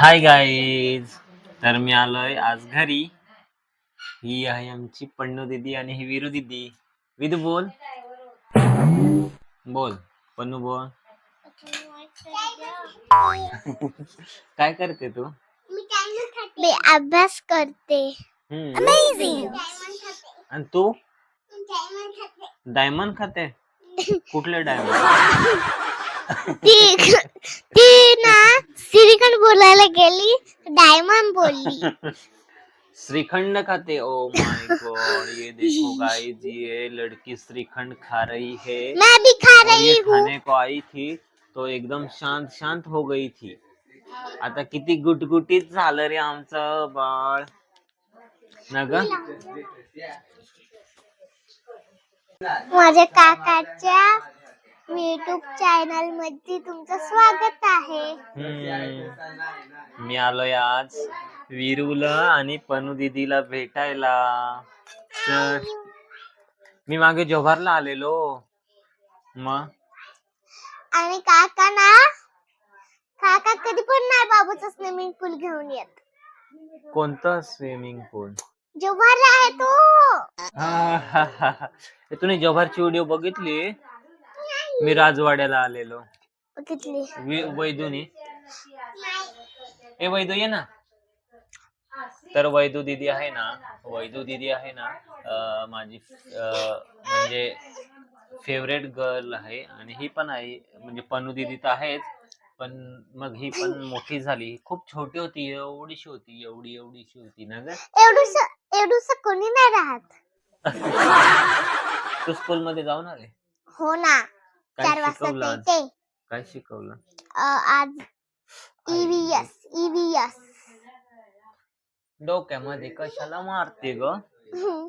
Hi guys तर मी आलोय आज घरी. ही आहे आमची पन्नू दिदी आणि ही विरू दिदी. विदू बोल. बोल. पन्नू बोल. काय करते तू? मी अभ्यास करते. आणि तू? डायमंड खाते? कुठले डायमंड? ती ती ना सिरिकन बोलायला गेली डायमंड बोलली. श्रीखंड खाते. ओ माय गॉड ये देखो गाइस ये लड़की श्रीखंड खा रही है. मैं भी खा और ये रही हूँ। खाने को आई थी तो एकदम शांत शांत हो गई थी. आता किती गुटगुटीत झालं रे आमचं बाळ. ना ग? माझ्या काकाच्या युट्यूब चॅनलमध्ये तुमचं स्वागत आहे. हम्म. मी आलोय आज विरूला आणि पनू दीदीला भेटायला. तर मी मागे जोभारला आलेलो. मग? आणि काका ना काका कधी पण नाही बाबूचा स्विमिंग पूल घेऊन येत. कोणतं स्विमिंग पूल जोभारला आहे तो. हे तुम्ही जोभारची व्हिडिओ बघितली? मी राजवाड्याला आलेलो. बघितली वि- वैदूनी. ए वैदू ये ना. तर वैदू दिदी आहे ना वैदू दिदी आहे ना अं, माझी अं, म्हणजे फेवरेट गर्ल आहे आणि ही पण आहे म्हणजे पनू दिदी तर आहेच पण मग ही पण मोठी झाली. खूप छोटी होती एवढीशी होती एवढी एवढीशी होती ना ग. एवढूस एवढूस कोणी नाही राहत. तू स्कूल मध्ये जाऊन आले हो ना. चार काय वाजता शिकवलं आज? ते काय शिकवलं? आज E ईव्हीएस ईव्हीएस डोक्यामध्ये कशाला मारते ग?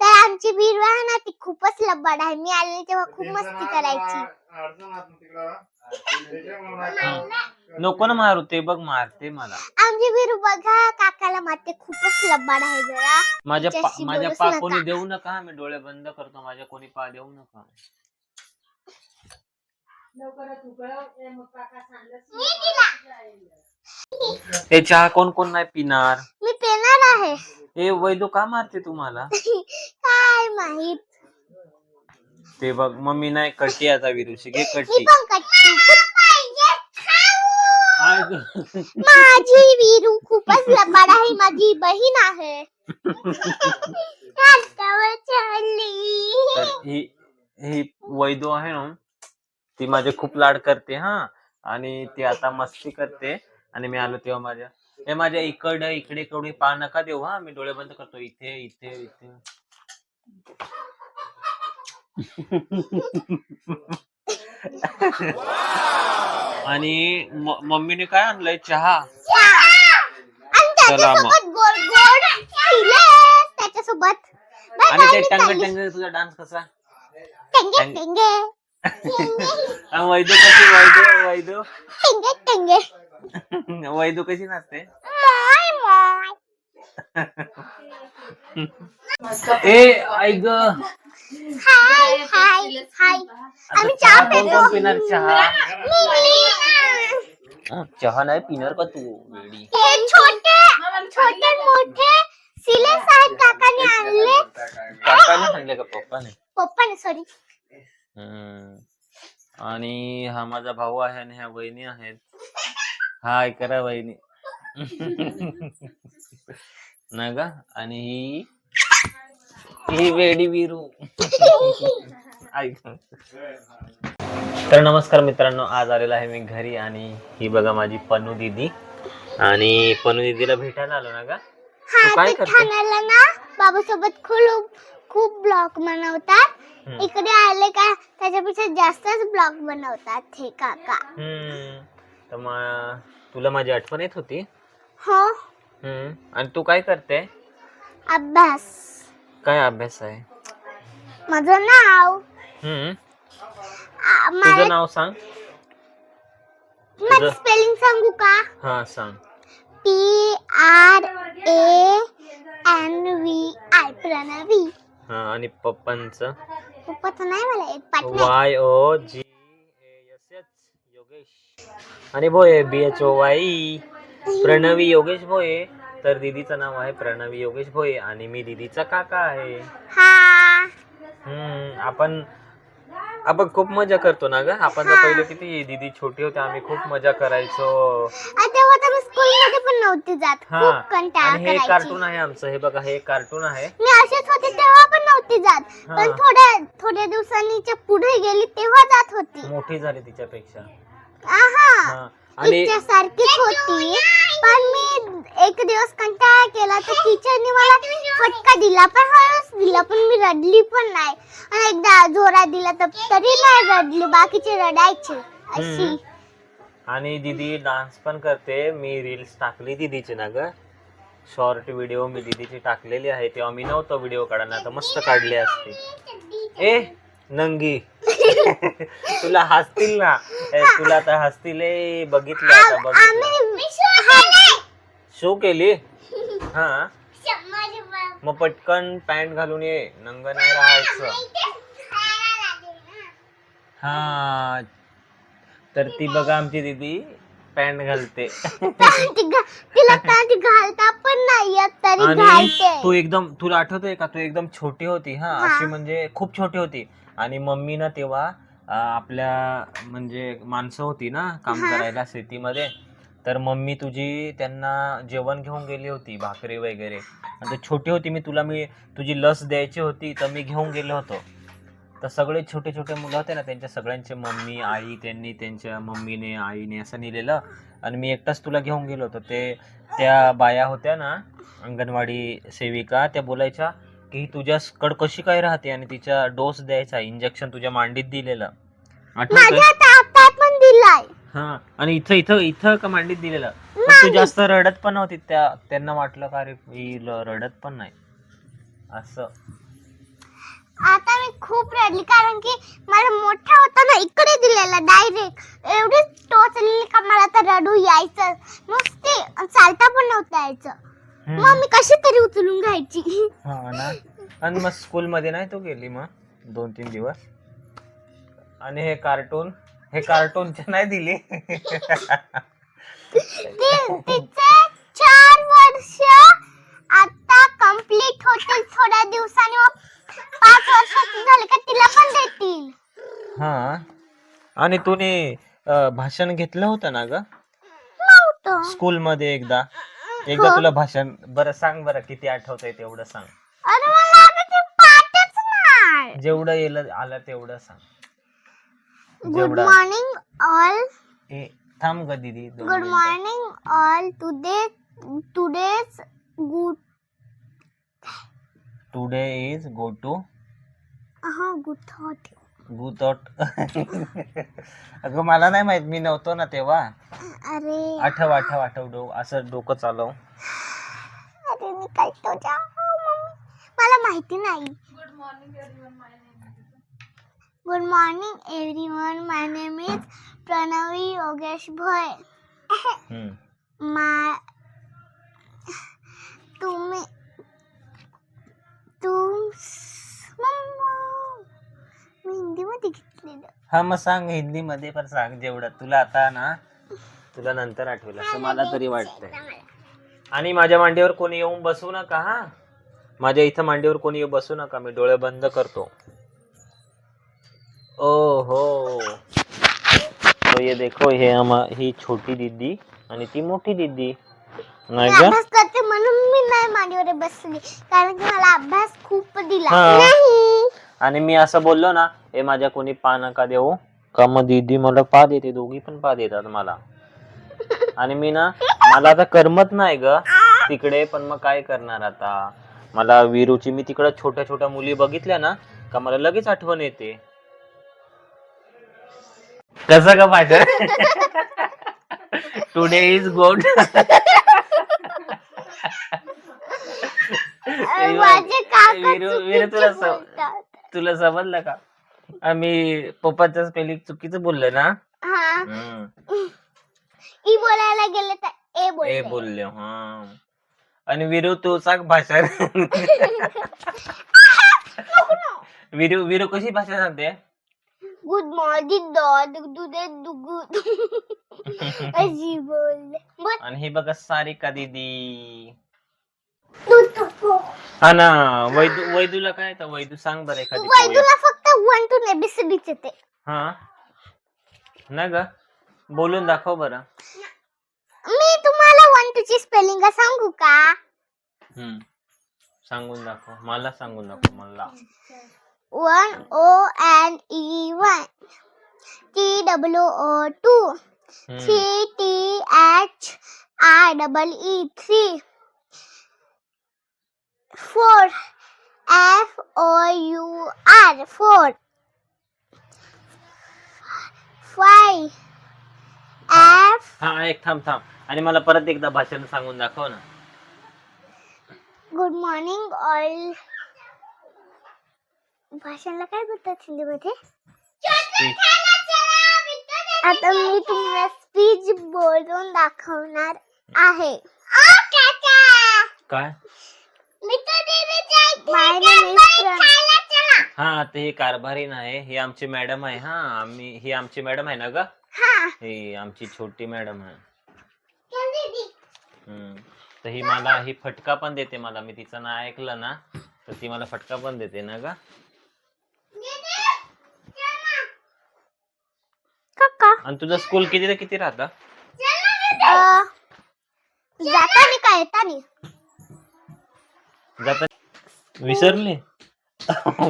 तर आमची बिरवा आहे ना ती खूपच लबाड आहे. मी आले तेव्हा खूप मस्ती करायची. नको ना मारू ते बघ मारते मला. आमची बिरू बघा काकाला मारते. खूपच लबाड आहे जरा. माझ्या पा- तिच्याशी माझ्या बोलूच पा नका. कोणी देऊ नका मी डोळे बंद करतो. माझ्या कोणी पा देऊ नका. ते चहा कोण कोण नाही पिणार? मी पेणार आहे. हे वैदू का मारते तुम्हाला? काय माहीत? ते बघ मम्मी नाही कटी आता विरुषी घे ही कटी पण कच्ची. आय ग. माझी विरू खूपच लबाड आहे माझी बहीण आहे. ही ही वैदू आहे ना ती माझे खूप लाड करते हा. आणि ती आता मस्ती करते. आणि मी आलो तेव्हा माझ्या हे माझ्या इकडं इकडे केवढी पा नका देऊ हा. मी डोळे बंद करतो. इथे इथे इथे. आणि मम्मीने काय आणलंय? चहा. चला मग. त्याच्यासोबत आणि ते टंग. टंग तुझा डान्स कसा? टेंगे टंग- टेंगे आणि वैदू कशी वैदू वैदू? टेंगे टेंगे वैदू कशी नाचते? माय माय. ए ऐक ग. हाय हाय हाय. आम्ही चहा चहा कोण पितो. कोण पिणार चहा? मी. हं, चहा नाही पिणार का तू वेडी हे छोटे छोटे मोठे सिलेस आहेत काकाने आणले. काकाने सांगले का पप्पाने? पप्पाने सॉरी हम्म. आणि हा माझा भाऊ आहे आणि ह्या वहिनी आहेत. हाय करा वहिनी. ना गा आणि ही ही वेडी विरू. ऐक. तर नमस्कार मित्रांनो आज आलेला आहे मी घरी आणि ही बघा माझी पनू दिदी. आणि पनू दिदीला भेटायला आलो ना गा? तू काय करते? ठाण्याला ना बाबासोबत खूप खूप ब्लॉग बनवतात. हम्म. इकडे आले का त्याच्यापेक्षा जास्तच ब्लॉग बनवतात हे काका. हम्म. तर मग तुला माझी आठवण येत होती? हो. हम्म. आणि तू काय करते? अभ्यास. काय अभ्यास आहे? माझं नाव. हम्म. आ, तुझं मला नाव सांग. माझं तुझं? स्पेलिंग सांगू का? हा सांग. P R A N V I Pranavi. हा आणि पप्पांचं? पप्पाचं नाही मला पाठ नाही. Y O G S H Yogesh. आणि Bhoye B H O Y Pranavi Yogesh Bhoye तर दीदीचं नाव आहे प्रणवी योगेश भोये आणि मी दीदीचा काका आहे. हा. हम्म आपण आपण खूप मजा करतो ना ग? आपण तर पहिले किती दीदी छोटी होते आम्ही खूप मजा करायचो. आ, तेव्हा तर मी स्कूल मध्ये पण नव्हती जात. हा खूप कंटाळा आणि हे करायची. कार्टून आहे आमचं हे बघा हे कार्टून आहे. मी पण नव्हती जात. हा. पण थोड्या थोड्या दिवसांनी जे पुढे गेली तेव्हा जात होती. मोठी झाली तिच्यापेक्षा. आहा. हा. आणि तिच्या सारखीच होती. पण मी एक दिवस कंटाळा केला. तर टीचरने मला फटका दिला. पण हळूच दिला. पण मी रडली पण नाही. आणि एकदा जोरात दिला तर तरी नाही रडली. बाकीचे रडायचे. अशी. हम्म. आणि दीदी डान्स पण करते. मी रील्स टाकली दीदीची ना ग. शॉर्ट व्हिडिओ मी दीदीची टाकलेली आहे तेव्हा मी नव्हतो व्हिडिओ काढणार तर मस्त काढले असते. ए नंगी. तुला हसतील ना. ए, तुला तर हसतील. ए, बघितलं आता बघितलं. शो केली? हा? मग पटकन पॅन्ट घालून ये. नंग नाही राहायचं. हा. तर ती बघा आमची दीदी. पॅन्ट घालते. तिला पॅन्ट घालता पण नाही येत तरी आणि घालते. तू एकदम तुला आठवतंय का? तू एकदम छोटी होती हा? हा. अशी म्हणजे खूप छोटी होती. आणि मम्मी ना तेव्हा अं, आपल्या म्हणजे माणसं होती ना काम हा. करायला शेतीमध्ये तर मम्मी तुझी त्यांना जेवण घेऊन गेली होती भाकरी वगैरे. आणि तू छोटी होती मी तुला मी तुझी लस द्यायची होती तर मी घेऊन गेलो होतो. तर सगळे छोटे छोटे मुलं होते ना त्यांच्या सगळ्यांचे मम्मी आई त्यांनी त्यांच्या मम्मीने आईने असं नेलेलं. आणि मी एकटाच तुला घेऊन गेलो होतो. ते त्या बाया होत्या ना अंगणवाडी सेविका त्या बोलायच्या की तुझ्याकड कशी काय राहते आणि तिच्या डोस द्यायचा इंजेक्शन तुझ्या मांडीत दिलेलं. हा आणि इथं इथं इथं का मांडीत दिलेलं? तू. जास्त रडत पण नव्हती त्या त्यांना वाटलं का अरे रडत पण नाही. असं. आता मी खूप रडली कारण की मला मोठा होता ना इकडे दिलेला डायरेक्ट एवढी टोचलेली का मला तर रडू यायचं. नुसते चालता पण नव्हतं यायचं. मग मी कशी तरी उचलून घ्यायची? हा ना. आणि मग स्कूल मध्ये नाही तू गेली मग? दोन तीन दिवस? आणि हे कार्टून हे कार्टूनचे नाही दिली? ते तिचे चार वर्ष आता कंप्लीट होतील थोड्या दिवसांनी. झाली का तिला पण देतील. हा. आणि तूने अं, भाषण घेतलं होतं ना ग? नव्हतं स्कूल मध्ये एकदा. एकदा हो. तुला भाषण बरं सांग बरं किती आठवतंय तेवढं सांग. अरे मला आता ते पाठच नाही. जेवढं येलं आलं तेवढं सांग. गुड जेवढं मॉर्निंग ऑल ए, थांब ग दीदी दोन गुड मिनिटं. Morning all today today's good today is go to हा गुड थॉट गुथॉट. अगं मला नाही माहीत मी नव्हतो ना तेव्हा. अरे. आठव आठव आठव डो असं डोकं चालव. अरे मी करतो जा. मम्मी. मला माहिती नाही. Good morning everyone my name is Pranavi Yogesh Bhoy hmm. मा तुम्ही तुम मम्मा मी हिंदीमध्ये घेतलेलं हा मग सांग हिंदी मध्ये पण सांग जेवढं. तुला आता ना तुला नंतर आठवेल असं मला तरी वाटतंय. आणि माझ्या मांडीवर कोणी येऊन बसू नका हा. माझ्या इथं मांडीवर कोणी येऊन बसू नका मी डोळे बंद करतो. ओ हो तो ये देखो हे आम्हा ही छोटी दीदी आणि ती मोठी दीदी नाही का? अभ्यास करते म्हणून मी नाही मांडीवर बसली कारण की मला अभ्यास खूप दिला. हा. नाही. आणि मी असं बोललो ना हे माझ्या कोणी पा नका देऊ. का मग दीदी मला पा देते दोघी पण पा देतात मला. आणि मी ना मला आता करमत नाही ग. तिकडे पण मग काय करणार आता? मला विरूची मी तिकडे छोट्या छोट्या मुली बघितल्या ना का मला लगेच आठवण येते. कसं का पाहिजे टुडे इज गुड माझे काका वीरू- वीरू तुला चुकीचे सव- बोलतात. तुला समजलं का? आम्ही पप्पाचं स्पेलिंग चुकीचं बोललो ना? हा. हम्म. ई बोलायला गेले तर ए ए बोलते बोलले हा. आणि विरू तू सांग भाषा. विरू विरू कशी भाषा सांगते? गुड मॉर्निंग डॉग दुधे दुगुड अशी बोलले. आणि हे बघा सारिका दीदी. हा ना वैदू वैदूला काय तर वैदू सांग बरं एखादी पोएम. वैदूला फक्त वन टू एबीसीडीच येते. हा? ना ग? बोलून दाखव बरं. मी तुम्हाला वन टू ची स्पेलिंग सांगू का? हम्म. सांगून दाखव. मला सांगून दाखव मला. One O N E one. T W O two. Hmm. Three T H I double E three. Four F O U R four five F हा एक थांब थांब. आणि मला परत एकदा भाषण सांगून दाखव ना. गुड मॉर्निंग ऑल भाषणला काय बोलतात हिंदीमध्ये? Speech. आता मी तुम्हाला स्पीच बोलून दाखवणार आहे. काय? हा आता हे कारभारीन आहे. हे आमची मॅडम आहे. हा आम्ही ही आमची मॅडम आहे ना ग? हा. ही आमची छोटी मॅडम आहे. हम्म. तर ही मला ही फटका पण देते मला. मी तिचं नाव ऐकलं ना तर ती मला फटका पण देते ना ग? काका. आणि तुझं स्कूल किती ते किती राहतं? अ, जातानी का येतानी? जात विसरले?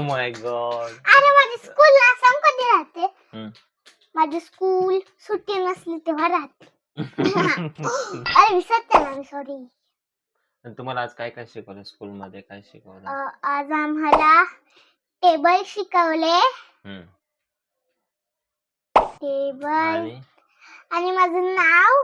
माय गॉड अरे माझी स्कूल असं कधी राहते? माझी स्कूल सुट्टी नसली तेव्हा राहते. अरे विसरते ना मी सॉरी तुम्हाला आज काय काय शिकवलं स्कूल मध्ये काय शिकवलं? आज आम्हाला टेबल शिकवले. हम्म. टेबल आणि माझं नाव